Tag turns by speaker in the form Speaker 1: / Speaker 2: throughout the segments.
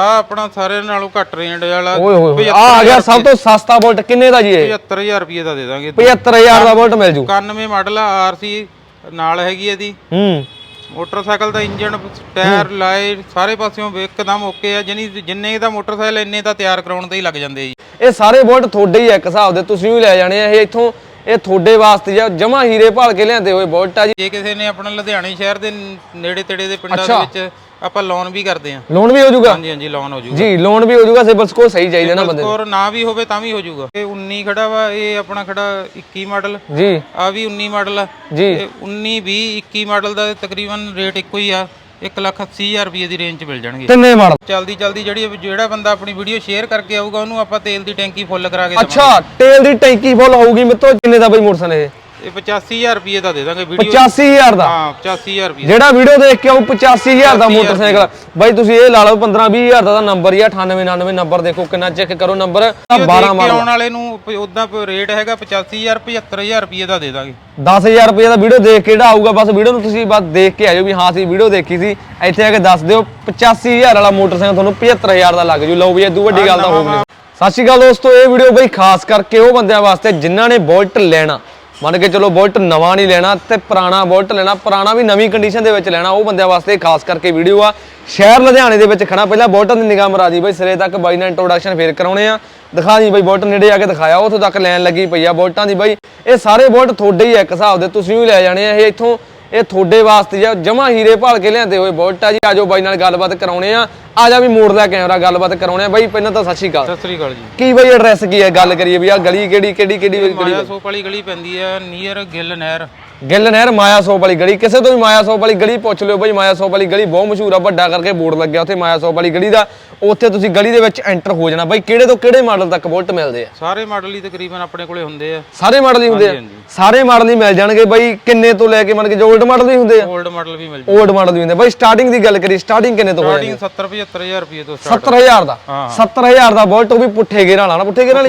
Speaker 1: ਆ ਆਪਣਾ ਸਾਰੇ ਨਾਲੋਂ ਘੱਟ ਰੇਂਜ ਵਾਲਾ
Speaker 2: ਓਏ ਹੋਏ ਹੋਏ। ਆ ਆ ਗਿਆ ਸਭ ਤੋਂ ਸਸਤਾ ਬੁਲਟ ਕਿੰਨੇ ਦਾ ਜੀ ਇਹ?
Speaker 1: 75000 ਰੁਪਏ ਦਾ ਦੇ ਦਾਂਗੇ
Speaker 2: 75000 ਦਾ ਬੁਲਟ ਮਿਲ ਜੂ।
Speaker 1: 91 ਮਾਡਲ ਆ ਆਰਸੀ ਨਾਲ ਹੈਗੀ ਇਹਦੀ।
Speaker 2: ਹੂੰ।
Speaker 1: ਮੋਟਰਸਾਈਕਲ ਦਾ ਇੰਜਨ ਟਾਇਰ ਲਾਈਟ ਸਾਰੇ ਪਾਸਿਓਂ ਇੱਕਦਮ ਓਕੇ ਆ। ਜਿਨੀ ਜਿੰਨੇ ਦਾ ਮੋਟਰਸਾਈਕਲ ਇੰਨੇ ਤਾਂ ਤਿਆਰ ਕਰਾਉਣ ਤੇ ਹੀ ਲੱਗ ਜਾਂਦੇ ਜੀ।
Speaker 2: ਇਹ ਸਾਰੇ ਬੁਲਟ ਤੁਹਾਡੇ ਹੀ ਆ ਇੱਕ ਹਿਸਾਬ ਦੇ। ਤੁਸੀਂ ਵੀ ਲੈ ਜਾਣੇ ਆ ਇਹ ਇੱਥੋਂ ਇਹ ਤੁਹਾਡੇ ਵਾਸਤੇ ਜਾਂ ਜਮਾ ਹੀਰੇ ਭਾਲ ਕੇ ਲਿਆਂਦੇ ਹੋਏ ਬੁਲਟ ਆ ਜੀ।
Speaker 1: ਜੇ ਕਿਸੇ ਨੇ ਆਪਣਾ ਲੁਧਿਆਣੇ ਸ਼ਹਿਰ ਦੇ ਨੇੜੇ ਤੇੜੇ ਦੇ ਪਿੰਡਾਂ ਦੇ ਵਿੱਚ ਆਪਾਂ ਲੋਨ ਵੀ ਕਰਦੇ ਆ
Speaker 2: ਲੋਨ ਵੀ ਹੋ ਜਾਊਗਾ?
Speaker 1: ਹਾਂਜੀ ਹਾਂਜੀ ਲੋਨ ਹੋ
Speaker 2: ਜੀ ਲੋਨ ਵੀ ਹੋ ਜਾਊਗਾ ਸਿਬਲ ਸਕੋਰ ਸਹੀ ਚਾਹੀਦਾ ਨਾ ਬੰਦੇ ਨੂੰ।
Speaker 1: ਸਕੋਰ ਨਾ ਵੀ ਹੋਵੇ ਤਾਂ ਵੀ ਹੋ ਜੂਗਾ ਇਹ 19 ਖੜਾ ਵਾ ਇਹ ਆਪਣਾ ਖੜਾ 21 ਮਾਡਲ
Speaker 2: ਜੀ।
Speaker 1: ਆ ਵੀ 19 ਮਾਡਲ ਆ।
Speaker 2: ਜੀ।
Speaker 1: ਇਹ 19 20 21 ਮਾਡਲ ਦਾ ਤਕਰੀਬਨ ਰੇਟ ਇੱਕੋ ਹੀ ਆ। 180000 ਰੁਪਏ ਦੀ ਰੇਂਜ 'ਚ ਮਿਲ ਜਾਣਗੇ।
Speaker 2: ਤਿੰਨੇ ਮਾਡਲ?
Speaker 1: ਚਲਦੀ ਚਲਦੀ ਜਿਹੜੀ ਜਿਹੜਾ ਬੰਦਾ ਆਪਣੀ ਵੀਡੀਓ ਸ਼ੇਅਰ ਕਰਕੇ ਆਊਗਾ ਉਹਨੂੰ ਆਪਾਂ ਤੇਲ ਦੀ ਟੈਂਕੀ ਫੁੱਲ ਕਰਾ ਕੇ
Speaker 2: ਅੱਛਾ ਤੇਲ ਦੀ ਟੈਂਕੀ ਫੁੱਲ ਹੋਊਗੀ ਮਿੱਤਰੋ ਕਿੰਨੇ ਦਾ ਬਈ ਮੋਟਰਸਾਈਕਲ ਇਹ?
Speaker 1: ਇਹ 85000 ਰੁਪਏ ਦਾ ਦੇ ਦਾਂਗੇ ਵੀਡੀਓ
Speaker 2: 85000 ਦਾ?
Speaker 1: ਹਾਂ 85000 ਰੁਪਏ।
Speaker 2: ਜਿਹੜਾ ਵੀਡੀਓ ਦੇਖ ਕੇ ਆਉ 85000 ਦਾ ਮੋਟਰਸਾਈਕਲ। ਬਾਈ ਤੁਸੀਂ ਇਹ ਲਾ ਲਓ 15 20000 ਦਾ ਤਾਂ ਨੰਬਰ ਹੀ ਆ 9899 ਨੰਬਰ ਦੇਖੋ ਕਿੰਨਾ ਚੈੱਕ ਕਰੋ ਨੰਬਰ 12
Speaker 1: 12
Speaker 2: ਮਾਡਲ
Speaker 1: ਆਉਣ ਵਾਲੇ ਨੂੰ ਉਦਾਂ ਰੇਟ ਹੈਗਾ 85000 75000 ਰੁਪਏ ਦਾ ਦੇ ਦਾਂਗੇ।
Speaker 2: 10000 ਰੁਪਏ ਦਾ ਵੀਡੀਓ ਦੇਖ ਕੇ ਜਿਹੜਾ ਆਊਗਾ ਬਸ ਵੀਡੀਓ ਨੂੰ ਤੁਸੀਂ ਬਸ ਦੇਖ ਕੇ ਵੀ ਹਾਂ ਵੀਡੀਓ ਦੇਖੀ ਸੀ। ਇੱਥੇ ਆ ਕੇ ਦੱਸ ਦਿਓ 85000 ਵਾਲਾ ਮੋਟਰਸਾਈਕਲ ਤੁਹਾਨੂੰ 75000 ਦਾ ਲੱਗ ਜੂ। ਲਓ ਵੀ ਇਹ ਦੂ ਵੱਡੀ ਗੱਲ ਤਾਂ ਹੋਊਗੀ ਸਤਿ ਸ਼੍ਰੀ ਅਕਾਲ ਦੋਸਤੋ ਇਹ ਵੀਡੀਓ ਬਈ ਖਾਸ ਕਰਕੇ ਉਹ ਬੰਦਿਆਂ ਵਾਸਤੇ ਜਿਨ੍ਹਾਂ ਨੇ ਬੁਲਟ ਲੈਣਾ। ਮੰਨ ਕੇ ਚਲੋ ਬੁਲਟ ਨਵਾਂ ਨਹੀਂ ਲੈਣਾ ਤੇ ਪੁਰਾਣਾ ਬੁਲਟ ਲੈਣਾ, ਪੁਰਾਣਾ ਵੀ ਨਵੀਂ ਕੰਡੀਸ਼ਨ ਦੇ ਵਿੱਚ ਲੈਣਾ, ਉਹ ਬੰਦਿਆਂ ਵਾਸਤੇ ਖਾਸ ਕਰਕੇ ਵੀਡੀਓ ਆ। ਸ਼ਹਿਰ ਲੁਧਿਆਣੇ ਦੇ ਵਿੱਚ ਖੜਾ, ਪਹਿਲਾਂ ਬੁਲਟਾਂ ਦੀ ਨਿਗਾਹ ਮਰਾ ਦੀ ਬਈ, ਸਿਰੇ ਤੱਕ ਬਾਈ ਨਾਲ ਇੰਟਰੋਡਕਸ਼ਨ ਫੇਰ ਕਰਾਉਣੇ ਆ। ਦਿਖਾ ਦੀ ਬਈ, ਬੁਲਟ ਨੇੜੇ ਆ ਕੇ ਦਿਖਾਇਆ, ਉੱਥੋਂ ਤੱਕ ਲੈਣ ਲੱਗੀ ਪਈ ਆ ਬੁਲਟਾਂ ਦੀ ਬਈ। ਇਹ ਸਾਰੇ ਬੁਲਟ ਤੁਹਾਡੇ ਹੀ ਆ, ਇੱਕ ਹਿਸਾਬ ਦੇ, ਤੁਸੀਂ ਵੀ ਲੈ ਜਾਣੇ ਆ, ਇਹ ਇੱਥੋਂ ਇਹ ਤੁਹਾਡੇ ਵਾਸਤੇ ਜਾਂ ਜਮਾ ਹੀਰੇ ਭਾਲ ਕੇ ਲਿਆਂਦੇ ਹੋਏ ਬੁਲਟ ਆ ਜੀ। ਆਜੋ ਬਾਈ ਨਾਲ ਗੱਲਬਾਤ ਕਰਾਉਣੇ ਆ। ਆ ਜਾ ਵੀ ਮੋੜ ਦਾ ਕੈਮਰਾ ਗੱਲਬਾਤ ਕਰਾਉਣੇ ਆ। ਬਾਈ ਪਹਿਲਾਂ ਤਾਂ ਸਤਿ ਸ਼੍ਰੀ ਅਕਾਲ।
Speaker 1: ਸਤਿ ਸ੍ਰੀ ਅਕਾਲ ਜੀ।
Speaker 2: ਕੀ ਬਈ ਐਡਰੈਸ ਕੀ ਹੈ? ਗੱਲ ਕਰੀਏ ਵੀ ਆ ਗਲੀ ਕਿਹੜੀ ਕਿਹੜੀ ਕਿਹੜੀ ਗਲੀ
Speaker 1: ਸੋਪ ਵਾਲੀ ਗਲੀ ਪੈਂਦੀ ਆ ਨੀਅਰ ਗਿੱਲ ਨਹਿਰ।
Speaker 2: ਗਿੱਲ ਨਹਿਰ ਮਾਇਆ ਸੋਪ ਵਾਲੀ ਗਲੀ ਕਿਸੇ ਤੋਂ ਵੀ ਮਾਇਆ ਸੋਪ ਵਾਲੀ ਗਲੀ ਪੁੱਛ ਲਿਓ ਬਈ ਮਾਇਆ ਸੋਪ ਵਾਲੀ ਗਲੀ ਬਹੁਤ ਮਸ਼ਹੂਰ ਆ ਵੱਡਾ ਕਰਕੇ ਬੋਰਡ ਲੱਗਿਆ ਉੱਥੇ ਮਾਇਆ ਸੋਪ ਵਾਲੀ ਗਲੀ ਦਾ। ਉੱਥੇ ਤੁਸੀਂ ਗਲੀ ਦੇ ਵਿੱਚ ਐਂਟਰ ਹੋ ਜਾਣਾ ਬਈ ਕਿਹੜੇ ਤੋਂ ਕਿਹੜੇ ਮਾਡਲ ਤੱਕ ਬੁਲਟ ਮਿਲਦੇ ਆ?
Speaker 1: ਸਾਰੇ ਮਾਡਲ ਹੀ ਤਕਰੀਬਨ ਆਪਣੇ ਕੋਲੇ ਹੁੰਦੇ ਆ।
Speaker 2: ਸਾਰੇ ਮਾਡਲ ਹੀ ਹੁੰਦੇ ਆ? ਸਾਰੇ ਮਾਡਲ ਹੀ ਮਿਲ ਜਾਣਗੇ ਬਈ ਕਿੰਨੇ ਤੋਂ ਲੈ ਕੇ ਮੰਨ ਕੇ ਜੋ ਮਾਡਲ ਹੀ ਹੁੰਦੇ ਆ?
Speaker 1: 올ਡ ਮਾਡਲ ਵੀ ਮਿਲ ਜਾਂਦੇ
Speaker 2: 올ਡ ਮਾਡਲ ਵੀ ਹੁੰਦੇ ਬਈ ਸਟਾਰਟਿੰਗ ਦੀ ਗੱਲ ਕਰੀ ਸਟਾਰਟਿੰਗ ਕਿੰਨੇ ਤੋਂ ਹੋ
Speaker 1: ਸਟਾਰਟਿੰਗ 70 75000 ਰੁਪਏ ਤੋਂ
Speaker 2: 70000 ਦਾ? ਬੁਲਟ ਉਹ ਵੀ ਪੁੱਠੇ ਗੇਰਾਂ ਵਾਲਾ ਨਾ ਪੁੱਠੇ ਗੇਰਾਂ ਵਾਲੀ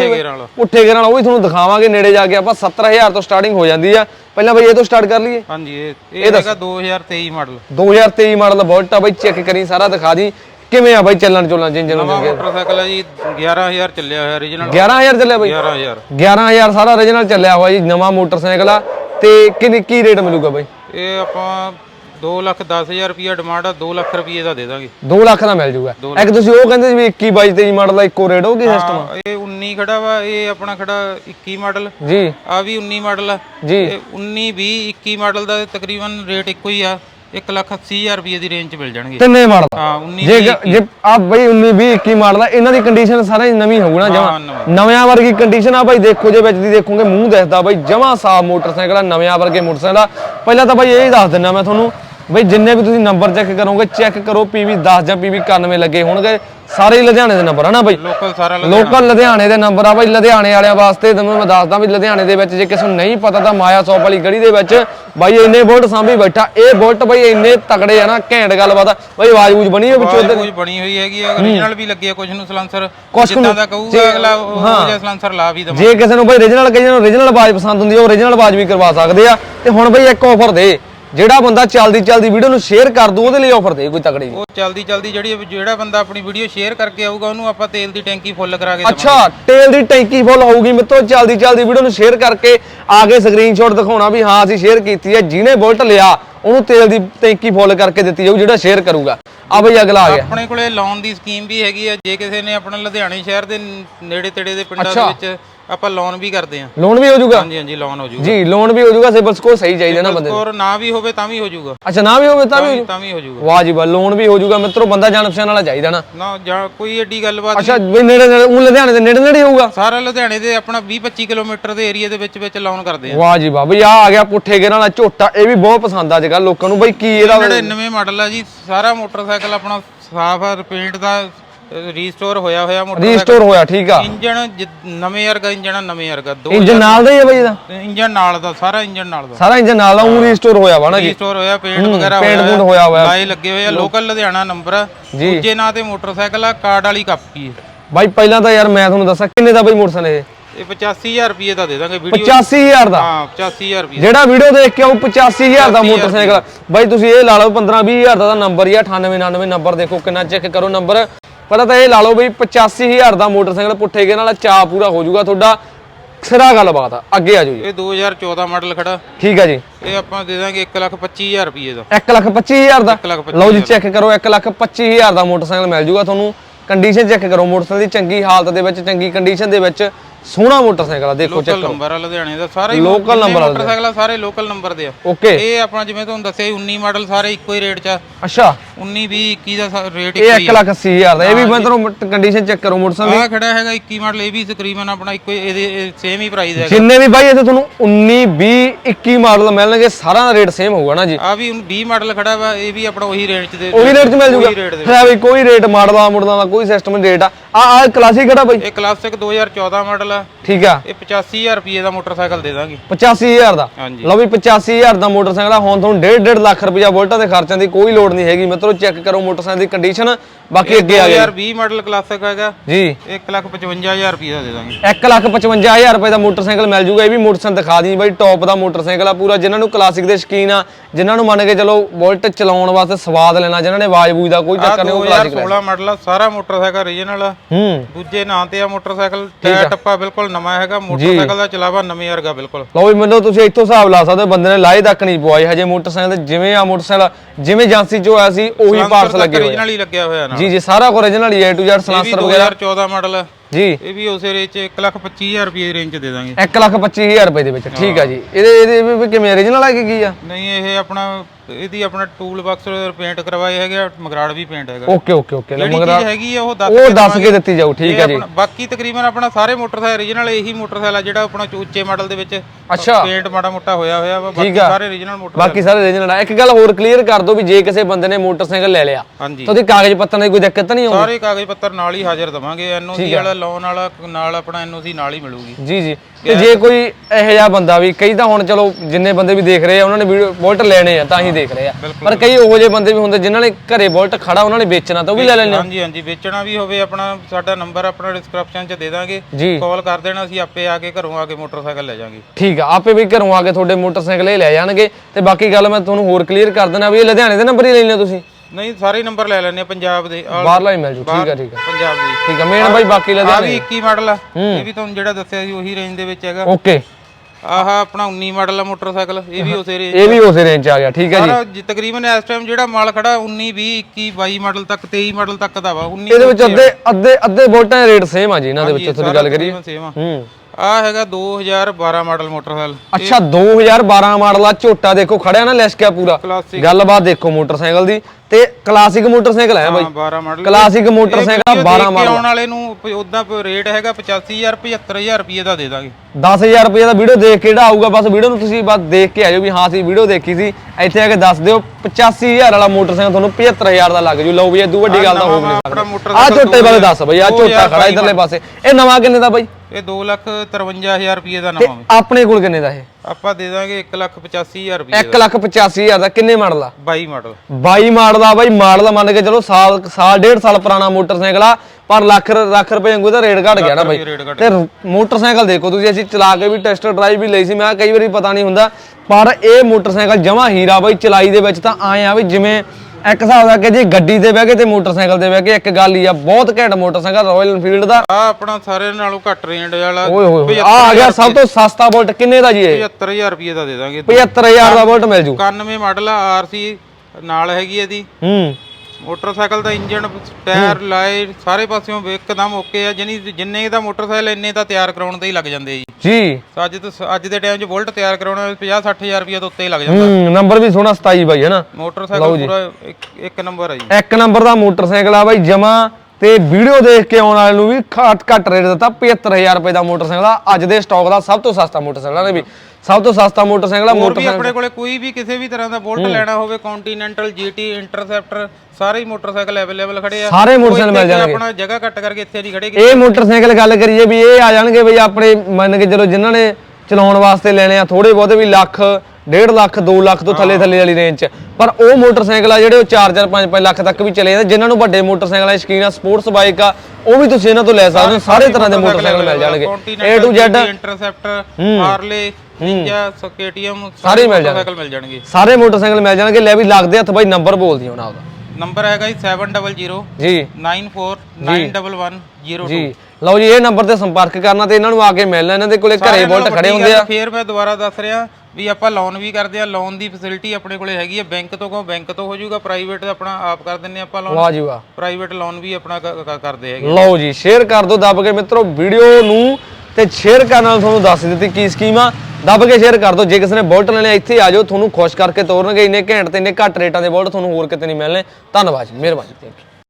Speaker 2: ਪੁੱਠੇ ਗੇਰਾਂ ਵਾਲਾ। ਉਹ ਵੀ ਤੁਹਾਨੂੰ ਦਿਖਾਵਾਂਗੇ ਨੇੜੇ ਜਾ ਕੇ ਆਪਾਂ 70000 ਤੋਂ ਸਟਾਰਟਿੰਗ ਹੋ ਜਾਂਦੀ ਆ। ਪਹਿਲਾਂ ਬਈ ਇਹ ਤੋਂ ਸਟਾਰਟ ਕਰ ਲਈਏ।
Speaker 1: ਹਾਂਜੀ ਇਹ ਇਹ ਹੈਗਾ 2023 ਮਾਡਲ
Speaker 2: 2023 ਮਾਡਲ ਬੁਲਟ ਆ ਬਈ ਚੈੱਕ ਕਰੀ ਸਾਰਾ ਦਿਖਾ ਦੀ। ਕਿਵੇਂ ਆ ਬਈ ਚੱਲਣ ਚੋਲਣ ਇੰਜਨ
Speaker 1: ਨਵਾਂ ਮੋਟਰਸਾਈਕਲ ਹੈ ਜੀ 11000 ਚੱਲਿਆ ਹੋਇਆ origignal
Speaker 2: 11000 ਚੱਲਿਆ ਬਈ?
Speaker 1: 11000
Speaker 2: 11000 ਸਾਰਾ origignal ਚੱਲਿਆ ਹੋਇਆ ਜੀ ਨਵਾਂ ਮੋਟਰਸਾਈਕਲ ਆ। ਤੇ ਕਿੰਨੀ ਕੀ ਰੇਟ ਮਿਲੂਗਾ ਬਈ?
Speaker 1: ਇਹ ਆਪਾਂ 2 ਲੱਖ 10000 ਰੁਪਏ ਡਿਮਾਂਡ ਆ 2 ਲੱਖ ਰੁਪਏ ਦਾ ਦੇ ਦਾਂਗੇ।
Speaker 2: 2 ਲੱਖ ਦਾ ਮਿਲ ਜੂਗਾ। ਇੱਕ ਤੁਸੀਂ ਉਹ ਕਹਿੰਦੇ ਸੀ ਵੀ 21 22 23 ਮਾਡਲ ਦਾ ਇੱਕੋ ਰੇਟ ਹੋਊਗੀ ਸਿਸਟਮ
Speaker 1: ਹਾਂ, ਇਹ 19 ਖੜਾ ਵਾ ਇਹ ਆਪਣਾ ਖੜਾ 21 ਮਾਡਲ
Speaker 2: ਜੀ।
Speaker 1: ਆ ਵੀ 19 ਮਾਡਲ ਆ।
Speaker 2: ਜੀ।
Speaker 1: ਇਹ 19 20 21 ਮਾਡਲ ਦਾ ਤਕਰੀਬਨ ਰੇਟ ਇੱਕੋ ਹੀ ਆ। 180000 ਰੁਪਏ ਦੀ ਰੇਂਜ 'ਚ ਮਿਲ ਜਾਣਗੇ।
Speaker 2: ਤਿੰਨੇ ਮਾਡਲ
Speaker 1: ਹਾਂ 19
Speaker 2: ਜੇ ਜੇ ਆ ਬਈ 19 20 21 ਮਾਡਲ ਆ ਇਹਨਾਂ ਦੀ ਕੰਡੀਸ਼ਨ ਸਾਰਾ ਨਵੀਂ ਹੋਊ ਨਾ ਜਮਾ।
Speaker 1: ਨਵਾਂ।
Speaker 2: ਨਵਿਆਂ ਵਰਗੀ ਕੰਡੀਸ਼ਨ ਆ ਬਾਈ ਦੇਖੋ ਜੇ ਵਿੱਚ ਦੀ ਦੇਖੋਗੇ ਮੂੰਹ ਦਿਖਦਾ ਬਾਈ ਜਮਾ ਸਾਫ਼ ਮੋਟਰਸਾਈਕਲ ਆ ਨਵਿਆਂ ਵਰਗੇ ਮੋਟਰਸਾਈਕਲ ਆ। ਪਹਿਲਾਂ ਤਾਂ ਬਾਈ ਇਹ ਦੱਸ ਦਿੰਦਾ ਮੈਂ ਤੁਹਾਨੂੰ ਬਈ ਜਿੰਨੇ ਵੀ ਤੁਸੀਂ ਨੰਬਰ ਚੈੱਕ ਕਰੋਗੇ ਚੈੱਕ ਕਰੋ PV 10 ਜਾਂ PV 91 ਲੱਗੇ ਹੋਣਗੇ। ਸਾਰੇ ਹੀ ਲੁਧਿਆਣੇ ਦੇ ਨੰਬਰ ਆ ਨਾ ਬਾਈ?
Speaker 1: ਲੋਕਲ ਸਾਰਾ
Speaker 2: ਲੋਕਲ ਲੁਧਿਆਣੇ ਦੇ ਨੰਬਰ ਆ ਬਾਈ ਲੁਧਿਆਣੇ ਵਾਲਿਆਂ ਵਾਸਤੇ ਤੁਹਾਨੂੰ ਮੈਂ ਦੱਸਦਾ ਵੀ ਲੁਧਿਆਣੇ ਦੇ ਵਿੱਚ ਜੇ ਕਿਸੇ ਨੂੰ ਨਹੀਂ ਪਤਾ ਤਾਂ ਮਾਇਆ ਸੌਪ ਵਾਲੀ ਗੜੀ ਦੇ ਵਿੱਚ ਬਾਈ ਇੰਨੇ ਬੁਲਟ ਸਾਂਭੀ ਬੈਠਾ। ਇਹ ਬੁਲਟ ਬਾਈ ਇੰਨੇ ਤਕੜੇ ਆ ਨਾ ਘੈਂਟ ਗੱਲਬਾਤ ਆ। ਬਾਈ ਆਵਾਜ਼ ਬੂਜ ਬਣੀ ਹੋਈ ਵਿੱਚੋਂ
Speaker 1: ਆਵਾਜ਼ ਬਣੀ ਹੋਈ ਹੈਗੀ ਆ origignal ਵੀ ਲੱਗੀ ਆ ਕੁਝ ਨੂੰ ਸਲੈਂਸਰ। ਜਿੱਦਾਂ ਦਾ ਕਹੂਗਾ ਅਗਲਾ ਉਹ ਜਿਹਾ ਸਲੈਂਸਰ ਲਾ ਵੀ ਦਵਾਂ।
Speaker 2: ਜੇ ਕਿਸੇ ਨੂੰ ਬਾਈ origignal ਕਹੀਏ ਨੂੰ origignal ਆਵਾਜ਼ ਪਸੰਦ ਹੁੰਦੀ ਆ ਉਹ origignal ਆਵਾਜ਼ ਵੀ ਕਰਵਾ ਸਕਦੇ ਆ। ਤੇ ਹੁਣ ਬਾਈ ਇੱਕ ਆਫਰ ਦੇ। ਜਿਹੜਾ ਬੰਦਾ ਚੱਲਦੀ ਚੱਲਦੀ ਵੀਡੀਓ ਨੂੰ ਸ਼ੇਅਰ ਕਰ ਦੂ ਉਹਦੇ ਲਈ ਆਫਰ ਦੇ ਕੋਈ ਤਕੜੀ।
Speaker 1: ਉਹ ਚਲਦੀ ਚਲਦੀ ਜਿਹੜੀ ਜਿਹੜਾ ਬੰਦਾ ਆਪਣੀ ਵੀਡੀਓ ਸ਼ੇਅਰ ਕਰਕੇ ਆਊਗਾ ਉਹਨੂੰ ਆਪਾਂ ਤੇਲ ਦੀ ਟੈਂਕੀ ਫੁੱਲ ਕਰਾ ਕੇ
Speaker 2: ਅੱਛਾ ਤੇਲ ਦੀ ਟੈਂਕੀ ਫੁੱਲ ਹੋਊਗੀ ਮਿੱਤਰੋ ਚੱਲਦੀ ਚੱਲਦੀ ਵੀਡੀਓ ਨੂੰ ਸ਼ੇਅਰ ਕਰਕੇ ਆ ਕੇ ਸਕਰੀਨਸ਼ਾਟ ਦਿਖਾਉਣਾ ਵੀ ਹਾਂ ਅਸੀਂ ਸ਼ੇਅਰ ਕੀਤੀ ਹੈ ਜਿਹਨੇ ਬੁਲਟ ਲਿਆ ਉਹਨੂੰ ਤੇਲ ਦੀ ਟੈਂਕੀ ਫੁੱਲ ਕਰਕੇ ਦਿੱਤੀ ਜਾਊ ਜਿਹੜਾ ਸ਼ੇਅਰ ਕਰੂਗਾ। ਆ ਬਈ ਅਗਲਾ ਆ ਗਿਆ।
Speaker 1: ਆਪਣੇ ਕੋਲੇ ਲੋਨ ਦੀ ਸਕੀਮ ਵੀ ਹੈਗੀ ਆ ਜੇ ਕਿਸੇ ਨੇ ਆਪਣਾ ਲੁਧਿਆਣੇ ਸ਼ਹਿਰ ਦੇ ਨੇੜੇ ਤੇੜੇ ਦੇ ਪਿੰਡਾਂ ਦੇ ਵਿੱਚ ਆਪਾਂ ਲੋਨ ਵੀ ਕਰਦੇ ਆ
Speaker 2: ਲੋਨ ਵੀ ਹੋ ਜਾਊਗਾ?
Speaker 1: ਹਾਂਜੀ ਹਾਂਜੀ ਲੋਨ ਹੋ ਜੂਗਾ
Speaker 2: ਜੀ ਲੋਨ ਵੀ ਹੋ ਜਾਊਗਾ ਸਿਬਲ ਸਕੋਰ ਸਹੀ ਚਾਹੀਦਾ ਨਾ ਬੰਦੇ ਨੂੰ।
Speaker 1: ਸਕੋਰ ਨਾ ਵੀ ਹੋਵੇ ਤਾਂ ਵੀ ਹੋ ਜੂਗਾ
Speaker 2: ਅੱਛਾ ਨਾ ਵੀ ਹੋਵੇ ਤਾਂ ਵੀ
Speaker 1: ਤਾਂ ਵੀ ਹੋ ਜੂਗਾ
Speaker 2: ਵਾਹ ਜੀ ਵਾਹ ਲੋਨ ਵੀ ਹੋ ਜਾਊਗਾ ਮਿੱਤਰੋ ਬੰਦਾ ਜਾਣ ਪਛਾਣ ਵਾਲਾ ਚਾਹੀਦਾ ਨਾ।
Speaker 1: ਨਾ ਜਾਂ ਕੋਈ ਏਡੀ ਗੱਲਬਾਤ
Speaker 2: ਅੱਛਾ ਵੀ ਨੇੜੇ ਨੇੜੇ ਉਹ ਲੁਧਿਆਣੇ ਦੇ ਨੇੜੇ ਨੇੜੇ ਹੋਊਗਾ।
Speaker 1: ਸਾਰਾ ਲੁਧਿਆਣੇ ਦੇ ਆਪਣਾ 20 25 ਕਿਲੋਮੀਟਰ ਦੇ ਏਰੀਆ ਦੇ ਵਿੱਚ ਵਿੱਚ ਲੋਨ ਕਰਦੇ ਆ।
Speaker 2: ਵਾਹ ਜੀ ਵਾਹ ਬਈ ਆ ਆ ਗਿਆ ਪੁੱਠੇ ਗੇਰਾਂ ਵਾਲਾ ਝੋਟਾ ਇਹ ਵੀ ਬਹੁਤ ਪਸੰਦ ਆ ਕੱਲ ਲੋਕਾਂ ਨੂੰ। ਬਈ ਕੀ ਇਹਦਾ
Speaker 1: 99 ਮਾਡਲ ਆ ਜੀ ਸਾਰਾ ਮੋਟਰਸਾਈਕਲ ਆਪਣਾ ਸਾਫ਼ ਆ ਪੇਂਟ ਦਾ ਰੀਸਟੋਰ ਹੋਇਆ ਹੋਇਆ ਮੋਟਰਸਾਈਕਲ।
Speaker 2: ਰੀਸਟੋਰ ਹੋਇਆ ਠੀਕ ਆ।
Speaker 1: ਇੰਜਨ ਜਿ- ਨਵੇਂ ਵਰਗਾ ਇੰਜਨ ਆ ਨਵੇਂ ਵਰਗਾ। ਦੋ
Speaker 2: ਇੰਜਨ ਨਾਲ ਦਾ ਹੀ ਆ ਬਈ ਇਹਦਾ?
Speaker 1: ਇੰਜਨ ਨਾਲ ਦਾ ਸਾਰਾ ਇੰਜਨ ਨਾਲ ਦਾ।
Speaker 2: ਸਾਰਾ ਇੰਜਨ ਨਾਲ ਦਾ ਉਹ ਰੀਸਟੋਰ ਹੋਇਆ ਵਾ ਨਾ ਜੀ।
Speaker 1: ਰੀਸਟੋਰ ਹੋਇਆ ਪੇਂਟ ਵਗੈਰਾ
Speaker 2: paint ਪੂੰਟ ਹੋਇਆ। ਹੋਇਆ।
Speaker 1: ਲਾਏ ਲੱਗੇ ਹੋਏ ਆ ਲੋਕਲ ਲੁਧਿਆਣਾ ਨੰਬਰ ਆ
Speaker 2: ਜੀ।
Speaker 1: ਦੂਜੇ ਨਾਂ ਤੇ ਮੋਟਰਸਾਈਕਲ ਆ ਕਾਰਡ ਵਾਲੀ ਕਾਪੀ ਹੈ
Speaker 2: ਬਾਈ ਪਹਿਲਾਂ ਤਾਂ ਯਾਰ ਮੈਂ ਤੁਹਾਨੂੰ ਦੱਸਾਂ ਕਿੰਨੇ ਦਾ ਬਈ ਮੋਟਰਸਾਈਕਲ ਇਹ?
Speaker 1: ਇਹ 85000 ਰੁਪਏ ਦਾ ਦੇ ਦਾਂਗੇ ਵੀਡੀਓ
Speaker 2: 85000 ਦਾ?
Speaker 1: ਹਾਂ 85000 ਰੁਪਏ
Speaker 2: ਜਿਹੜਾ ਵੀਡੀਓ ਦੇਖ ਕੇ ਆਉ 85000 ਦਾ ਮੋਟਰਸਾਈਕਲ। ਬਾਈ ਤੁਸੀਂ ਇਹ ਲਾ ਲਓ 15 20000 ਦਾ ਤਾਂ ਨੰਬਰ ਹੀ ਆ 9899 ਨੰਬਰ ਦੇਖੋ ਕਿੰਨਾ ਚੈੱਕ ਕਰੋ ਨੰਬਰ ਪਹਿਲਾਂ ਤਾਂ ਇਹ ਲਾ ਲਓ ਬਈ 85000 ਦਾ ਮੋਟਰਸਾਈਕਲ ਪੁੱਠੇ ਕੇ ਨਾਲ ਚਾਹ ਪੂਰਾ ਹੋ ਜਾਊਗਾ ਤੁਹਾਡਾ। ਸਿਰਾ ਗੱਲਬਾਤ ਆ ਅੱਗੇ ਆ ਜਾਓ ਜੀ।
Speaker 1: ਇਹ 2014 ਮਾਡਲ ਖੜਾ।
Speaker 2: ਠੀਕ ਆ ਜੀ।
Speaker 1: ਇਹ ਆਪਾਂ ਦੇ ਦਾਂਗੇ 1,25,000 ਰੁਪਏ ਦਾ।
Speaker 2: 125000 ਦਾ? ਲਓ ਜੀ ਚੈੱਕ ਕਰੋ 125000 ਦਾ ਮੋਟਰਸਾਈਕਲ ਮਿਲ ਜੂਗਾ ਤੁਹਾਨੂੰ। ਕੰਡੀਸ਼ਨ ਚੈੱਕ ਕਰੋ ਮੋਟਰਸਾਈਕਲ ਦੀ ਚੰਗੀ ਹਾਲਤ ਦੇ ਵਿੱਚ ਚੰਗੀ ਕੰਡੀਸ਼ਨ ਦੇ ਵਿੱਚ ਸੋਹਣਾ ਮੋਟਰਸਾਈਕਲ ਆ ਦੇਖੋ ਚੈੱਕ
Speaker 1: ਲੋਕਲ ਨੰਬਰ ਆ ਲੁਧਿਆਣੇ ਦਾ ਸਾਰੇ
Speaker 2: number ਆ
Speaker 1: ਮੋਟਰਸਾਈਕਲ ਸਾਰੇ ਲੋਕਲ ਨੰਬਰ ਦੇ ਆ।
Speaker 2: ਓਕੇ
Speaker 1: ਇਹ ਆਪਣਾ ਜਿਵੇਂ ਤੁਹਾਨੂੰ ਦੱਸਿਆ ਸੀ, 19 ਮਾਡਲ ਸਾਰੇ ਇੱਕੋ ਹੀ ਰੇਟ 'ਚ ਆ।
Speaker 2: ਅੱਛਾ।
Speaker 1: 19 20 21 ਦਾ ਸਾ- ਰੇਟ
Speaker 2: ਇਹ
Speaker 1: ਇੱਕੋ ਹੀ
Speaker 2: 180000 ਦਾ। ਇਹ ਵੀ ਮੈਂ ਤੁਹਾਨੂੰ ਕੰਡੀਸ਼ਨ ਚੈੱਕ ਕਰੋ ਮੋਟਰਸਾਈਕਲ
Speaker 1: ਆ ਖੜਾ ਹੈਗਾ 21 ਮਾਡਲ ਇਹ ਵੀ ਤਕਰੀਬਨ ਆਪਣਾ ਇੱਕੋ ਹੀ ਇਹਦੇ ਸੇਮ ਹੀ ਪ੍ਰਾਈਸ ਹੈਗਾ।
Speaker 2: ਜਿੰਨੇ ਵੀ ਬਾਈ ਇੱਥੇ ਤੁਹਾਨੂੰ 19 20 21 ਮਾਡਲ ਮਿਲਣਗੇ ਸਾਰਿਆਂ ਦਾ ਰੇਟ ਸੇਮ ਹੋਊਗਾ ਨਾ ਜੀ।
Speaker 1: ਆ ਵੀ ਹੁਣ 20 ਮਾਡਲ ਖੜਾ ਵਾ ਇਹ ਵੀ ਆਪਣਾ ਉਹੀ ਰੇਂਜ 'ਚ ਦੇ
Speaker 2: ਉਹੀ ਰੇਟ 'ਚ ਮਿਲ ਜੂਗਾ।
Speaker 1: ਉਹੀ rate ਦੇ
Speaker 2: ਹੈ ਬਈ ਕੋਈ ਰੇਟ ਮਾਡਲਾਂ ਦਾ ਕੋਈ ਸਿਸਟਮ ਰੇਟ ਆ। ਆ ਆ ਕਲਾਸਿਕ ਕਿਹੜਾ ਬਾਈ?
Speaker 1: ਇਹ ਕਲਾਸਿਕ 2014 ਮਾਡਲ ਆ।
Speaker 2: ਠੀਕ ਆ।
Speaker 1: ਇਹ 85000 ਰੁਪਏ ਦਾ ਮੋਟਰਸਾਈਕਲ ਦੇ ਦਾਂਗੇ।
Speaker 2: 85000 ਦਾ? ਲਓ ਵੀ 85000 ਦਾ ਮੋਟਰਸਾਈਕਲ ਆ। ਹੁਣ ਤੁਹਾਨੂੰ 1.5 ਲੱਖ ਰੁਪਇਆ ਬੁਲਟਾਂ ਦੇ ਖਰਚਾਂ ਦੀ ਕੋਈ ਲੋੜ ਨਹੀਂ ਹੈਗੀ। ਮਿੱਤਰੋ ਚੈੱਕ ਕਰੋ ਮੋਟਰਸਾਈਕਲ ਦੀ ਕੰਡੀਸ਼ਨ ਬਾਕੀ ਅੱਗੇ ਆ ਗਿਆ
Speaker 1: 2020 ਮਾਡਲ ਕਲਾਸਿਕ ਹੈਗਾ।
Speaker 2: ਜੀ।
Speaker 1: 155000 ਰੁਪਏ ਦਾ ਦੇ ਦਾਂਗੇ।
Speaker 2: 155000 ਰੁਪਏ ਦਾ ਮੋਟਰਸਾਈਕਲ ਮਿਲ ਜੂਗਾ ਇਹ ਵੀ ਮੋਟਰਸਾਈਕਲ ਦਿਖਾ ਦੀ ਬਾਈ ਟੌਪ ਦਾ ਮੋਟਰਸਾਈਕਲ ਆ ਪੂਰਾ ਜਿਨ੍ਹਾਂ ਨੂੰ ਕਲਾਸਿਕ ਦੇ ਸ਼ੌਕੀਨ ਆ ਜਿਨ੍ਹਾਂ ਨੂੰ ਮੰਨ ਕੇ ਚਲੋ ਬੁਲਟ ਚਲਾਉਣ ਵਾਸਤੇ ਸਵਾਦ ਲੈਣਾ ਜਿਨ੍ਹਾਂ ਨੇ ਆਵਾਜ਼ ਦਾ ਕੋਈ ਚੱਕਰ ਨਹੀਂ ਉਹ ਕਲਾਸਿਕ
Speaker 1: 2016 ਮਾਡਲ ਆ ਸਾਰਾ ਮੋਟਰਸਾਈਕਲ ਰੀਜਨਲ ਆ।
Speaker 2: ਹੂੰ।
Speaker 1: ਦੂਜੇ ਨਾਂ ਤੇ ਆ ਮੋਟਰਸਾਈਕਲ ਟਾਇਰ ਟੱਪਾ ਬਿਲਕੁਲ ਨਵਾਂ ਹੈਗਾ ਮੋਟਰਸਾਈਕਲ ਦਾ ਚਲਾਵਾ ਨਵੇਂ ਵਰਗਾ ਬਿਲਕੁਲ।
Speaker 2: ਲਓ ਵੀ ਮੈਨੂੰ ਤੁਸੀਂ ਇੱਥੋਂ ਹਿਸਾਬ ਲਾ ਸਕਦੇ ਹੋ ਬੰਦੇ ਨੇ ਲਾਏ ਤੱਕ ਨਹੀਂ ਪਵਾਏ ਹਜੇ ਮੋਟਰਸਾਈਕਲ ਜਿਵੇਂ ਆ ਮੋਟਰਸਾਈਕਲ ਜਿਵੇਂ ਏਜੰਸੀ ਚੋਂ ਆਇਆ ਸੀ ਉਹੀ ਪਾਰਟਸ ਲੱਗੇ ਹੋਏ।
Speaker 1: ਰੀਜਨਲ ਹੀ ਲੱਗਿਆ ਹੋਇਆ ਨਾਲ
Speaker 2: ਜੀ ਜੀ ਸਾਰਾ ਹੈ A to Z ਸਲਾਂਸਰ ਵਗੈਰਾ।
Speaker 1: 2014 ਮਾਡਲ
Speaker 2: ਜੀ।
Speaker 1: ਇਹ ਵੀ ਉਸੇ ਰੇਂਜ 'ਚ 125000 ਰੁਪਏ ਦੀ ਰੇਂਜ 'ਚ ਦੇ ਦਾਂਗੇ।
Speaker 2: 125000 ਰੁਪਏ ਦੇ ਵਿੱਚ ਠੀਕ ਆ ਜੀ। ਇਹਦੇ ਇਹਦੇ ਵੀ- ਕਿਵੇਂ origignal ਹੈ ਕਿ ਕੀ ਆ?
Speaker 1: ਨਹੀਂ ਇਹ ਆਪਣਾ ਇਹਦੀ ਆਪਣਾ ਟੂਲ ਬਾਕਸ ਪੇਂਟ ਕਰਵਾਏ ਹੈਗੇ ਆ, ਮਗਰਾੜ ਵੀ ਪੇਂਟ ਹੈਗਾ।
Speaker 2: Okay okay okay.
Speaker 1: ਜਿਹੜੀ ਚੀਜ਼ ਹੈਗੀ ਆ ਉਹ ਦੱਸ
Speaker 2: ਉਹ ਦੱਸ। ਕੇ ਦਿੱਤੀ ਜਾਊ ਠੀਕ ਆ ਜੀ।
Speaker 1: ਆਪਣਾ- ਬਾਕੀ ਤਕਰੀਬਨ ਆਪਣਾ ਸਾਰੇ ਮੋਟਰਸਾਈਕਲ ਰੀਜਨਲ ਇਹੀ ਮੋਟਰਸਾਈਕਲ ਆ ਜਿਹੜਾ ਆਪਣਾ ਉੱਚੇ ਮਾਡਲ ਦੇ ਵਿੱਚ
Speaker 2: ਅੱਛਾ।
Speaker 1: ਪੇਂਟ ਮਾੜਾ ਮੋਟਾ ਹੋਇਆ ਹੋਇਆ ਵਾ ਬਾਕੀ
Speaker 2: ਠੀਕ ਆ।
Speaker 1: ਸਾਰੇ ਰੀਜਨਲ ਮੋਟਰ
Speaker 2: ਬਾਕੀ ਸਾਰੇ origignal ਆ। ਇੱਕ ਗੱਲ ਹੋਰ ਕਲੀਅਰ ਕਰ ਦਿਓ ਵੀ ਜੇ ਕਿਸੇ ਬੰਦੇ ਨੇ ਮੋਟਰਸਾਈਕਲ ਲੈ ਲਿਆ
Speaker 1: ਹਾਂਜੀ।
Speaker 2: ਤਾਂ ਉਹਦੇ ਕਾਗਜ਼ ਪੱਤਰਾਂ ਦੀ ਕੋਈ ਦਿੱਕਤ ਤਾਂ ਨਹੀਂ ਆਉਂਦੀ?
Speaker 1: ਸਾਰੇ ਕਾਗਜ਼ ਪੱਤਰ ਨਾਲ ਹੀ ਹਾਜ਼ਰ ਦਵਾਂਗੇ ਐਨਓਸੀ ਵਾਲਾ ਲੋਨ ਵਾਲਾ ਨਾਲ ਆਪਣਾ ਐਨਓਸੀ ਨਾਲ ਹੀ ਮਿਲੂਗੀ।
Speaker 2: ਜੀ ਜੀ। ਤੇ ਜੇ ਕੋਈ ਇਹੋ ਜਿਹਾ ਬੰਦਾ ਵੀ ਕਈ ਤਾਂ ਹੁਣ ਚਲੋ ਜਿੰਨੇ ਬੰਦੇ ਵੀ ਦੇਖ ਰਹੇ ਆ ਉਹਨਾਂ ਨੇ ਵੀਡੀਓ ਬੁਲਟ ਲੈਣੇ ਆ ਤਾਂ ਹੀ ਦੇਖ ਰਹੇ ਆ। ਪਰ ਕਈ ਉਹੋ ਜਿਹੇ ਬੰਦੇ ਵੀ ਹੁੰਦੇ ਜਿਨ੍ਹਾਂ ਨੇ ਘਰੇ ਬੁਲਟ ਖੜਾ ਉਹਨਾਂ ਨੇ ਵੇਚਣਾ ਤਾਂ ਉਹ ਵੀ ਲੈ ਲੈਣੇ
Speaker 1: ਹਾਂਜੀ ਹਾਂਜੀ ਵੇਚਣਾ ਵੀ ਹੋਵੇ ਆਪਣਾ ਸਾਡਾ ਨੰਬਰ ਆਪਣਾ ਡਿਸਕ੍ਰਿਪਸ਼ਨ 'ਚ ਦੇ ਦਾਂਗੇ। ਕਾਲ ਕਰ ਦੇਣਾ ਅਸੀਂ ਆਪੇ ਆ ਕੇ ਘਰੋਂ ਆ ਕੇ ਮੋਟਰਸਾਈਕਲ ਲੈ ਜਾਾਂਗੇ।
Speaker 2: ਠੀਕ ਆ ਆਪੇ ਵੀ ਘਰੋਂ ਆ ਕੇ ਤੁਹਾਡੇ ਮੋਟਰਸਾਈਕਲ ਲੈ ਜਾਣਗੇ। ਤੇ ਬਾਕੀ ਗੱਲ ਮੈਂ ਤੁਹਾਨੂੰ ਹੋਰ ਕਲੀਅਰ ਕਰ ਦਿੰਦਾ ਵੀ ਇਹ ਲੁਧਿਆਣੇ ਦੇ ਨੰਬਰ ਹੀ ਲੈਣੇ ਤੁਸੀਂ।
Speaker 1: ਨਹੀਂ ਸਾਰੇ ਨੰਬਰ ਲੈ ਲੈਣੇ ਪੰਜਾਬ ਦੇ।
Speaker 2: ਬਾਹਰਲਾ ਹੀ ਮਿਲ ਜੂ ਠੀਕ ਆ ਠੀਕ ਆ।
Speaker 1: ਪੰਜਾਬ ਦੇ।
Speaker 2: ਠੀਕ ਆ ਮੇਨ ਬਾਈ ਬਾਕੀ
Speaker 1: ਆ
Speaker 2: ਲੁਧਿਆਣੇ
Speaker 1: ਵੀ 21 ਮਾਡਲ ਆ। ਇਹ ਵੀ ਤੁਹਾਨੂੰ ਜਿਹੜਾ ਦੱਸਿਆ ਸੀ ਉਹੀ ਰੇਂਜ ਦੇ ਵਿੱਚ ਹੈਗਾ।
Speaker 2: ਓਕੇ।
Speaker 1: ਆਹ ਆਪਣਾ 19 ਮਾਡਲ ਆ ਮੋਟਰਸਾਈਕਲ ਇਹ ਵੀ ਉਸੇ ਰੇਂਜ
Speaker 2: ਇਹ ਵੀ ਉਸੇ ਰੇਂਜ ਚ ਆ ਗਿਆ ਠੀਕ ਆ ਜੀ।
Speaker 1: ਸਾਰਾ ਜੀ ਤਕਰੀਬਨ ਇਸ ਟਾਈਮ ਜਿਹੜਾ ਮਾਲ ਖੜਾ 19 20 21 22 ਮਾਡਲ ਤੱਕ 23 ਮਾਡਲ ਤੱਕ ਦਾ ਵਾ 19
Speaker 2: ਇਹਦੇ ਵਿੱਚ ਅੱਧੇ ਅੱਧੇ ਅੱਧੇ ਬੋਲਟਾਂ ਦੇ ਰੇਟ ਸੇਮ ਆ ਜੀ ਇਹਨਾਂ ਦੇ ਵਿੱਚ ਤੁਹਾਡੀ ਗੱਲ ਕਰੀਏ।
Speaker 1: ਸੇਮ ਆ।
Speaker 2: ਹੂੰ।
Speaker 1: ਆ ਹੈਗਾ 2012 ਮਾਡਲ ਮੋਟਰਸਾਈਕਲ
Speaker 2: ਅੱਛਾ 2012 ਮਾਡਲ ਆ ਝੋਟਾ ਦੇਖੋ ਖੜਿਆ ਨਾ ਲਿਸ਼ਕਿਆ ਪੂਰਾ।
Speaker 1: ਕਲਾਸਿਕ
Speaker 2: ਗੱਲਬਾਤ ਦੇਖੋ ਮੋਟਰਸਾਈਕਲ ਦੀ। ਤੇ ਕਲਾਸਿਕ ਮੋਟਰਸਾਈਕਲ ਹੈ ਬਾਈ।
Speaker 1: 12 ਮਾਡਲ।
Speaker 2: ਕਲਾਸਿਕ ਮੋਟਰਸਾਈਕਲ ਆ 12 ਮਾਡਲ।
Speaker 1: ਆਉਣ ਵਾਲੇ ਨੂੰ ਉਦਾਂ ਰੇਟ ਹੈਗਾ 85000 75000 ਰੁਪਏ ਦਾ ਦੇ ਦਾਂਗੇ।
Speaker 2: 10000 ਰੁਪਏ ਦਾ ਵੀਡੀਓ ਦੇਖ ਕੇ ਜਿਹੜਾ ਆਊਗਾ ਬਸ ਵੀਡੀਓ ਨੂੰ ਤੁਸੀਂ ਬਸ ਦੇਖ ਕੇ ਆਇਓ ਵੀ ਹਾਂ ਅਸੀਂ ਵੀਡੀਓ ਦੇਖੀ ਸੀ। ਇੱਥੇ ਆ ਕੇ ਦੱਸ ਦਿਓ 85000 ਵਾਲਾ ਮੋਟਰਸਾਈਕਲ ਤੁਹਾਨੂੰ 75000 ਦਾ ਲੱਗ ਜੂ। ਲਓ ਵੀ ਇਹ ਦੂ ਵੱਡੀ ਗੱਲ ਤਾਂ ਹੋ ਨਹੀਂ ਆ ਝੋਟੇ ਵਾਲੇ ਦੱਸ ਬਈ ਆ ਝੋਟਾ ਖੜਾ ਇਧਰਲੇ ਪਾਸੇ। ਇਹ ਨਵਾਂ ਕਿੰਨੇ ਦਾ ਬਾਈ?
Speaker 1: ਇਹ 253000 ਰੁਪਏ ਦਾ
Speaker 2: ਤੇ
Speaker 1: ਨਵਾਂ ਵਾ।
Speaker 2: ਆਪਣੇ ਕੋਲ ਕਿੰਨੇ ਦਾ ਇਹ?
Speaker 1: ਆਪਾਂ ਦੇ ਦਾਂਗੇ 185000 ਰੁਪਏ
Speaker 2: 185000 ਦਾ। ਕਿੰਨੇ ਮਾਡਲ ਆ?
Speaker 1: 22 ਮਾਡਲ।
Speaker 2: 22 ਮਾਡਲ ਦਾ ਬਾਈ ਮਾਡਲ ਮੰਨ ਕੇ ਚਲੋ ਸਾਲ ਸਾਲ ਡੇਢ ਸਾਲ ਪੁਰਾਣਾ ਮੋਟਰਸਾਈਕਲ ਆ ਪਰ ਲੱਖ ਲੱਖ ਰੁਪਏ ਵਾਂਗੂ ਦਾ ਰੇਟ ਘਟ ਗਿਆ ਨਾ ਬਾਈ।
Speaker 1: ਰੁਪਏ ਰੇਟ ਘੱਟ
Speaker 2: ਤੇ ਮੋਟਰਸਾਈਕਲ ਦੇਖੋ ਤੁਸੀਂ ਅਸੀਂ ਚਲਾ ਕੇ ਵੀ ਟੈਸਟ ਡਰਾਈਵ ਵੀ ਲਈ ਸੀ ਮੈਂ ਕਿਹਾ ਕਈ ਵਾਰੀ ਪਤਾ ਨਹੀਂ ਹੁੰਦਾ ਪਰ ਇਹ ਮੋਟਰਸਾਈਕਲ ਜਮਾ ਹੀਰਾ ਬਾਈ ਚਲਾਈ ਦੇ ਵਿੱਚ ਤਾਂ ਆਏ ਆ ਵੀ ਜਿਵੇਂ ਇੱਕ ਹਿਸਾਬ ਦਾ ਕਿ ਜੇ ਗੱਡੀ ਤੇ ਬਹਿ ਕੇ ਤੇ ਮੋਟਰਸਾਈਕਲ ਤੇ ਬਹਿ ਕੇ ਇੱਕ ਗੱਲ ਹੀ ਆ ਬਹੁਤ ਘੈਂਟ ਮੋਟਰਸਾਈਕਲ ਰਾਇਲ ਐਨਫੀਲਡ ਦਾ।
Speaker 1: ਆ ਆਪਣਾ ਸਾਰਿਆਂ ਨਾਲੋਂ ਘੱਟ ਰੇਂਜ ਵਾਲਾ
Speaker 2: ਓਏ ਹੋਏ ਹੋਏ ਆ ਆ ਗਿਆ ਸਭ ਤੋਂ ਸਸਤਾ ਬੁਲਟ ਕਿੰਨੇ ਦਾ ਜੀ ਇਹ?
Speaker 1: 75000 ਰੁਪਏ ਦਾ ਦੇ ਦਾਂਗੇ।
Speaker 2: 75000 ਦਾ ਬੁਲਟ ਮਿਲ ਜੂ।
Speaker 1: 91 ਮਾਡਲ ਆ ਆਰਸੀ ਨਾਲ ਹੈਗੀ ਇਹਦੀ।
Speaker 2: ਹੂੰ।
Speaker 1: ਮੋਟਰਸਾਈਕਲ ਦਾ ਇੰਜਨ ਟਾਇਰ ਲਾਈਟ ਸਾਰੇ ਪਾਸਿਓਂ ਇੱਕਦਮ ਓਕੇ ਆ। ਜਿਨੀ ਜਿੰਨੇ ਦਾ ਮੋਟਰਸਾਈਕਲ ਇੰਨੇ ਤਾਂ ਤਿਆਰ ਕਰਾਉਣ ਤੇ ਹੀ ਲੱਗ ਜਾਂਦੇ ਜੀ।
Speaker 2: ਜੀ।
Speaker 1: ਅੱਜ ਤੋਂ ਅੱਜ ਦੇ ਟਾਈਮ 'ਚ ਬੁਲਟ ਤਿਆਰ ਕਰਾਉਣਾ 50 60000 ਰੁਪਏ ਤੋਂ ਉੱਤੇ ਹੀ ਲੱਗ ਜਾਂਦਾ।
Speaker 2: ਹੂੰ ਨੰਬਰ ਵੀ ਸੋਹਣਾ 27 ਬਾਈ ਹੈ ਨਾ
Speaker 1: ਮੋਟਰਸਾਈਕਲ ਪੂਰਾ ਇੱਕ ਇੱਕ ਨੰਬਰ ਆ ਜੀ।
Speaker 2: ਇੱਕ ਨੰਬਰ ਦਾ ਮੋਟਰਸਾਈਕਲ ਆ ਬਾਈ ਜਮਾ ਤੇ ਵੀਡੀਓ ਦੇਖ ਕੇ ਆਉਣ ਵਾਲੇ ਨੂੰ ਵੀ ਘੱਟ ਘੱਟ ਰੇਟ ਦਿੱਤਾ। 75000 ਰੁਪਏ ਦਾ ਮੋਟਰਸਾਈਕਲ ਆ। ਅੱਜ ਦੇ ਸਟਾਕ ਦਾ ਸਭ ਤੋਂ ਸਸਤਾ ਮੋਟਰਸਾਈਕਲ ਆ ਨੇ ਵੀ। ਸਭ ਤੋਂ ਸਸਤਾ ਮੋਟਰਸਾਈਕਲ ਆ
Speaker 1: ਹੋਰ ਵੀ
Speaker 2: ਮੋਟਰਸਾਈਕਲ
Speaker 1: ਆਪਣੇ ਕੋਲੇ ਕੋਈ ਵੀ ਕਿਸੇ ਵੀ ਤਰ੍ਹਾਂ ਦਾ ਬੁਲਟ ਲੈਣਾ ਹੋਵੇ ਕੌਂਟੀਨੈਂਟਲ ਜੀਟੀ ਇੰਟਰਸੈਪਟਰ ਸਾਰੇ ਹੀ ਮੋਟਰਸਾਈਕਲ ਅਵੇਲੇਬਲ ਖੜੇ ਆ।
Speaker 2: ਸਾਰੇ ਮੋਟਰਸਾਈਕਲ ਮਿਲ ਜਾਣਗੇ।
Speaker 1: ਆਪਣਾ ਜਗ੍ਹਾ ਕੱਟ ਕਰਕੇ ਇੱਥੇ ਨਹੀਂ ਖੜੇ
Speaker 2: ਇਹ ਮੋਟਰਸਾਈਕਲ ਗੱਲ ਕਰੀਏ ਵੀ ਇਹ ਆ ਜਾਣਗੇ ਬਈ ਆਪਣੇ ਮੰਨ ਕੇ ਚਲੋ ਜਿਨ੍ਹਾਂ ਨੇ ਚਲਾਉਣ ਵਾਸਤੇ ਲੈਣੇ ਆ ਥੋੜੇ ਬਹੁਤੇ ਵੀ ਲੱਖ 1.5 ਲੱਖ 2 ਲੱਖ ਤੋਂ ਥੱਲੇ ਥੱਲੇ ਵਾਲੀ ਰੇਂਜ ਚ। ਪਰ ਉਹ ਮੋਟਰਸਾਈਕਲ ਆ ਜਿਹੜੇ ਉਹ 4 4 5 5 ਲੱਖ ਤੱਕ ਵੀ ਚਲੇ ਜਾਂਦੇ। ਜਿਨ੍ਹਾਂ ਨੂੰ ਵੱਡੇ ਮੋਟਰਸਾਈਕਲਾਂ ਦੀ ਸ਼ੌਕੀਨ ਆ ਸਪੋਰਟਸ ਬਾਈਕ ਆ ਉਹ ਵੀ ਤੁਸੀਂ ਇਹਨਾਂ ਤੋਂ ਲੈ ਸਕਦੇ ਹੋ। ਸਾਰੇ ਤਰ੍ਹਾਂ ਦੇ ਮੋਟਰਸਾਈਕਲ ਮਿਲ ਜਾਣਗੇ। A to Z
Speaker 1: Interceptor Harley Ninja KTM
Speaker 2: ਸਾਰੇ ਮਿਲ
Speaker 1: ਮੋਟਰਸਾਈਕਲ ਮਿਲ ਜਾਣਗੇ।
Speaker 2: ਸਾਰੇ ਮੋਟਰਸਾਈਕਲ ਮਿਲ ਜਾਣਗੇ। ਲੈ ਵੀ ਲੱਗਦੇ ਹੱਥ ਬਾਈ ਨੰਬਰ ਬੋਲ ਦਿਓ ਨਾ ਉਹਦਾ
Speaker 1: ਨੰਬਰ ਹੈਗਾ ਜੀ 700
Speaker 2: ਜੀ।
Speaker 1: 94911110
Speaker 2: ਜੀ। ਲਓ ਜੀ ਇਹ ਨੰਬਰ ਤੇ ਸੰਪਰਕ ਕਰਨਾ ਤੇ ਇਹਨਾਂ ਨੂੰ ਆ ਕੇ ਮਿਲਣਾ। ਇਹਨਾਂ ਦੇ ਕੋਲੇ ਘਰੇ ਬੁਲਟ ਖੜੇ ਹੁੰਦੇ ਆ
Speaker 1: ਫੇਰ ਮੈਂ ਦੁਬਾਰਾ ਦੱਸ ਰਿਹਾ ਵੀ ਆਪਾਂ ਲੋਨ ਵੀ ਕਰਦੇ ਆ ਲੋਨ ਦੀ ਫੈਸਿਲਿਟੀ ਆਪਣੇ ਕੋਲੇ ਹੈਗੀ ਹੈ ਬੈਂਕ ਤੋਂ ਕੋ ਬੈਂਕ ਤੋਂ ਹੋ ਜਾਊਗਾ ਪ੍ਰਾਈਵੇਟ ਆਪਣਾ ਆਪ ਕਰ ਦਿੰਨੇ ਆਪਾਂ ਲੋਨ
Speaker 2: ਵਾਹ ਜੀ ਵਾਹ।
Speaker 1: ਪ੍ਰਾਈਵੇਟ ਲੋਨ ਵੀ ਆਪਣਾ ਕ- ਕ- ਕਰਦੇ ਹੈਗੇ
Speaker 2: ਲਓ ਜੀ ਸ਼ੇਅਰ ਕਰ ਦਿਓ ਦੱਬ ਕੇ ਮਿੱਤਰੋ ਵੀਡੀਓ ਨੂੰ ਤੇ ਸ਼ੇਅਰ ਕਰਨ ਨਾਲ ਤੁਹਾਨੂੰ ਦੱਸ ਦਿੱਤੀ ਕੀ ਸਕੀਮ ਆ। ਦੱਬ ਕੇ ਸ਼ੇਅਰ ਕਰ ਦਿਓ ਜੇ ਕਿਸੇ ਨੇ ਬੁਲਟ ਲੈਣੇ ਇੱਥੇ ਆ ਜਾਓ ਤੁਹਾਨੂੰ ਖੁਸ਼ ਕਰਕੇ ਤੋਰਨਗੇ ਇੰਨੇ ਘੈਂਟ ਤੇ ਇੰਨੇ ਘੱਟ ਰੇਟਾਂ ਦੇ ਬੁਲਟ ਤੁਹਾਨੂੰ ਹੋਰ ਕਿਤੇ ਨਹੀਂ ਮਿਲਣੇ। ਧੰਨਵਾਦ ਜੀ ਮਿਹਰਬਾਨੀ ਥੈਂਕ ਯੂ